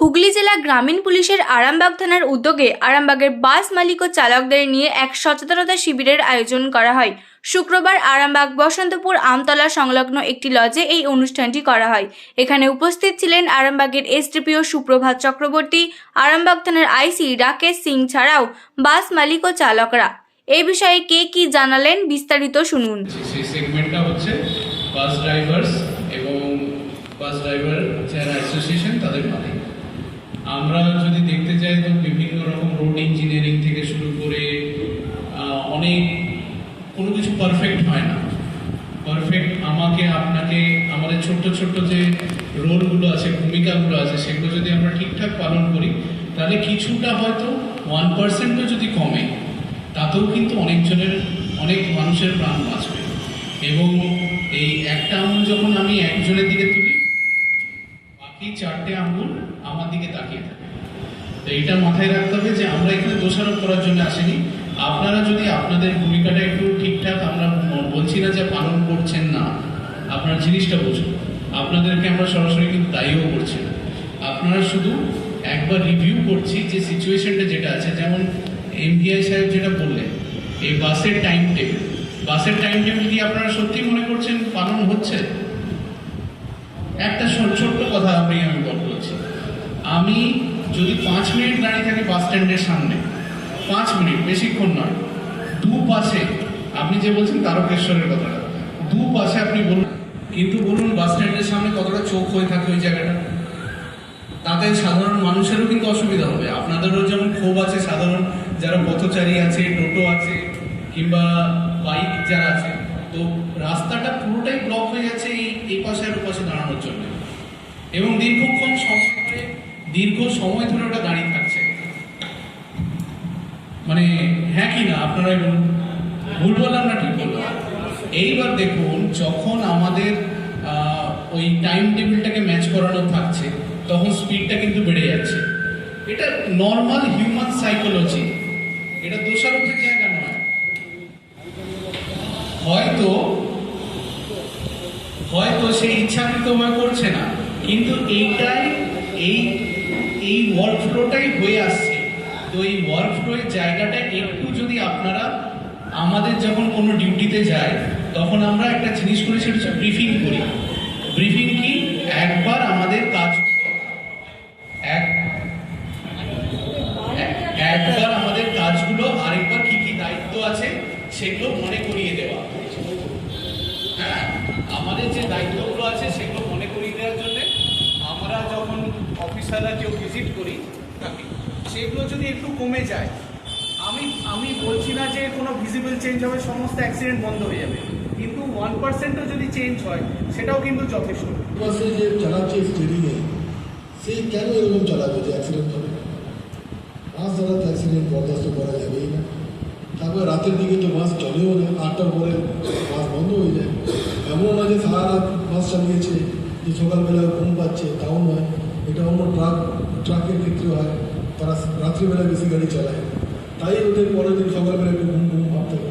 হুগলি জেলা গ্রামীণ পুলিশের আরামবাগ থানার উদ্যোগে আরামবাগের বাস মালিক ও চালকদের নিয়ে এক সচেতনতা শিবিরের আয়োজন করা হয়। শুক্রবার আরামবাগ বসন্তপুর আমতলা সংলগ্ন একটি লজে এই অনুষ্ঠানটি করা হয়। এখানে উপস্থিত ছিলেন আরামবাগের এসডিপিও সুপ্রভাত চক্রবর্তী, আরামবাগ থানার আইসি রাকেশ সিং ছাড়াও বাস মালিক ও চালকরা। এই বিষয়ে কে কি জানালেন বিস্তারিত শুনুন। বাস এবং বাস ড্রাইভার যারা অ্যাসোসিয়েশন তাদের আমরা যদি দেখতে চাই, তো বিভিন্ন রকম রোড ইঞ্জিনিয়ারিং থেকে শুরু করে অনেক, কোনো কিছু পারফেক্ট হয় না। পারফেক্ট আমাকে, আপনাকে, আমাদের ছোট্ট ছোট্ট যে রোলগুলো আছে, ভূমিকাগুলো আছে, সেগুলো যদি আমরা ঠিকঠাক পালন করি, তাহলে কিছুটা হয়তো ওয়ান পার্সেন্টও যদি কমে, তাতেও কিন্তু অনেকজনের, অনেক মানুষের প্রাণ বাঁচবে। এবং এই একটা আঙুল যখন আমি একজনের দিকে তুলি, বাকি চারটে আঙুল আমার দিকে তাকিয়ে থাকে এইটা মাথায় রাখতে হবে যে আমরা এখানে দোষারোপ করার জন্য আসিনি। আপনারা যদি আপনাদের ভূমিকাটা একটু ঠিকঠাক আমরা বলছি না যে পালন করছেন না, আপনার জিনিসটা বুঝুন। আপনাদেরকে আমরা সরাসরি কিন্তু দায়ীও করছি না। আপনারা শুধু একবার রিভিউ করছি যে সিচুয়েশনটা যেটা আছে। যেমন এমবিআই সাহেব যেটা বললেন, এই বাসের টাইম টেবিল বাসের টাইম টেবিল কি আপনারা সত্যি মনে করছেন পালন হচ্ছে? একটা ছোট্ট কথা আমি আমি বলছি আমি যদি পাঁচ মিনিট দাঁড়িয়ে থাকে বাস স্ট্যান্ডের সামনে, পাঁচ মিনিট, বেশিক্ষণ নয়। দু পাশে, আপনি যে বলছেন তারকেশ্বরের কথাটা, দু পাশে আপনি বলুন, কিন্তু বলুন বাস স্ট্যান্ডের সামনে কতটা চোখ হয়ে থাকে ওই জায়গাটা। তাতে সাধারণ মানুষেরও কিন্তু অসুবিধা হবে। আপনাদেরও যেমন ক্ষোভ আছে সাধারণ, যারা পথচারী আছে, টোটো আছে, কিংবা বাইক যারা আছে, তো রাস্তাটা পুরোটাই ব্লক হয়ে যাচ্ছে এই এই পাশে আর ও পাশে দাঁড়ানোর জন্য। এবং দীর্ঘক্ষণ সময় দীর্ঘ সময় ধরে ওটা দাঁড়িয়ে থাকছে। মানে হ্যাঁ কি না? আপনারাই বলুন। ভুল বললাম না ঠিক বললাম এইবার দেখুন, যখন আমাদের ওই টাইম টেবিলটাকে ম্যাচ করানো থাকছে, তখন স্পিডটা কিন্তু বেড়ে যাচ্ছে। এটা নর্মাল হিউম্যান সাইকোলজি এটা দোষারোপের জায়গা নয়। হয়তো হয়তো সে ইচ্ছাকৃতভাবে করছে না। কিন্তু এইটাই, এই এই ওয়ার্ক ফ্লোটাই হয়ে আসছে। তো এই ওয়ার্ক ফ্লোয়ের জায়গাটা একটু যদি আপনারা আমাদের যখন কোনো ডিউটিতে যায়, তখন আমরা একটা জিনিস করি, সেটা হচ্ছে ব্রিফিং করি। ব্রিফিং কি? একবার আমাদের কাজ এক- একবার আমাদের কাজগুলো, আরেকবার কি কি দায়িত্ব আছে, সেগুলো মনে করিয়ে দেওয়া। হ্যাঁ? আমাদের যে দায়িত্বগুলো আছে, সেগুলো মনে করিয়ে দেওয়ার জন্য আমরা যখন অফিসাররা কেউ ভিজিট করি তাকে সেগুলো যদি একটু কমে যায়, আমি আমি বলছি না যে কোনো ভিজিবল চেঞ্জ হবে, সমস্ত অ্যাক্সিডেন্ট বন্ধ হয়ে যাবে। কিন্তু ওয়ান পার্সেন্টও যদি চেঞ্জ হয়, সেটাও কিন্তু যথেষ্ট। বাসে চালাচ্ছে সে কেন এরকম চালাবে যে অ্যাক্সিডেন্ট হবে? বাস চালাতে অ্যাক্সিডেন্ট বরদাস্ত করা যাবেই না। তারপর রাতের দিকে তো বাস চলেও না, আটটার পরে বাস বন্ধ হয়ে যায়। এমনও নয় যে সারা রাত বাস চালিয়েছে। যে সকালবেলা ঘুম পাচ্ছে, তাও নয়। এটা অন্য ট্রাক, ট্রাকের ক্ষেত্রে হয়। তারা রাত্রিবেলা বেশি গাড়ি চালায়। তাই ওদের পরের দিন সকালবেলা একটু ঘুম ঘুম ভাব থাকে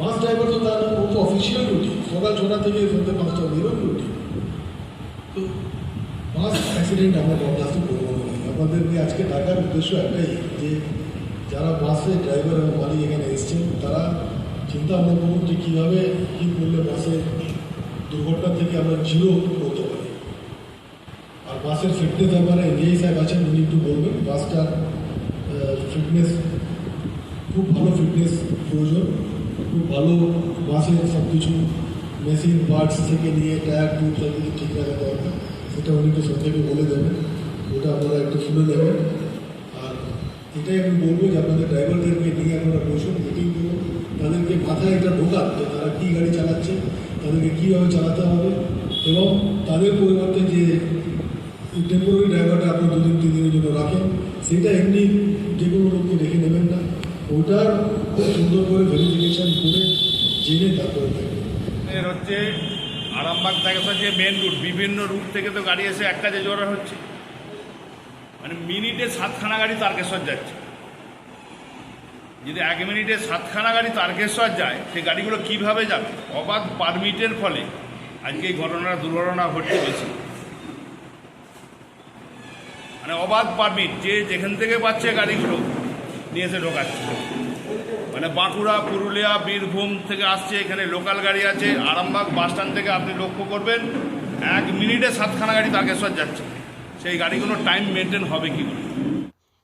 বাস ড্রাইভার তো তার ও তো অফিসিয়াল ডিউটি সকাল ছটা থেকে সন্ধ্যে পাঁচটা অব্দি এরকম ডিউটি তো বাস অ্যাক্সিডেন্ট আমরা বরদাস্ত না। আমাদেরকে আজকে ডাকার উদ্দেশ্য একটাই, যে যারা বাসে ড্রাইভার এবং মালিক এখানে এসছেন, তারা চিন্তা ভাবনা করুন যে কীভাবে, কী করলে বাসে দুর্ঘটনা থেকে আমরা জিরো করতে পারি আর বাসের ফিটনেস ব্যাপারে এনজিআই সাহেব আছেন উনি একটু বলবেন বাসটার ফিটনেস খুব ভালো ফিটনেস প্রয়োজন খুব ভালো বাসের সব কিছু মেশিন পার্টস থেকে নিয়ে টায়ার টিউব সব কিছু ঠিক রাখা দরকার সেটা উনি একটু সংক্ষেপে বলে দেবেন ওটা আপনারা একটু শুনে নেবেন আর এটাই আমি বলব যে আপনাদের ড্রাইভারদেরকে নিয়ে আপনারা বসুন মিটিং করুন তাদেরকে মাথায় একটা ঢোকান যে তারা কী গাড়ি চালাচ্ছে তাদেরকে কীভাবে চালাতে হবে এবং তাদের পরিবর্তে যে টেম্পোরারি ড্রাইভারটা আপনি দুদিন তিন দিনের জন্য রাখেন, সেটা এমনি যে কোনো লোককে রেখে নেবেন না। ওটার খুব সুন্দর করে ভেরিফিকেশন করে জেনে তারপরে থাকবেন হচ্ছে আরামবাগ থেকে যে মেন রুট বিভিন্ন রুট থেকে তো গাড়ি এসে এক কাজে জোড়া হচ্ছে। মানে মিনিটে সাতখানা গাড়ি তারকেশ্বর যাচ্ছে। যদি এক মিনিটে সাতখানা গাড়ি তারকেশ্বর যায়, সেই গাড়িগুলো কীভাবে যাবে? অবাধ পারমিটের ফলে। আজকে এই ঘটনাটা দুর্ঘটনা ঘটতে বেশি। মানে অবাধ পারমিট যে যেখান থেকে পাচ্ছে গাড়িগুলো নিয়ে এসে ঢোকাচ্ছে। মানে বাঁকুড়া, পুরুলিয়া, বীরভূম থেকে আসছে, এখানে লোকাল গাড়ি আছে। আরামবাগ বাস স্ট্যান্ড থেকে আপনি লক্ষ্য করবেন, এক মিনিটে সাতখানা গাড়ি তারকেশ্বর যাচ্ছে। সেই গাড়িগুলো টাইম মেনটেন হবে কী করে?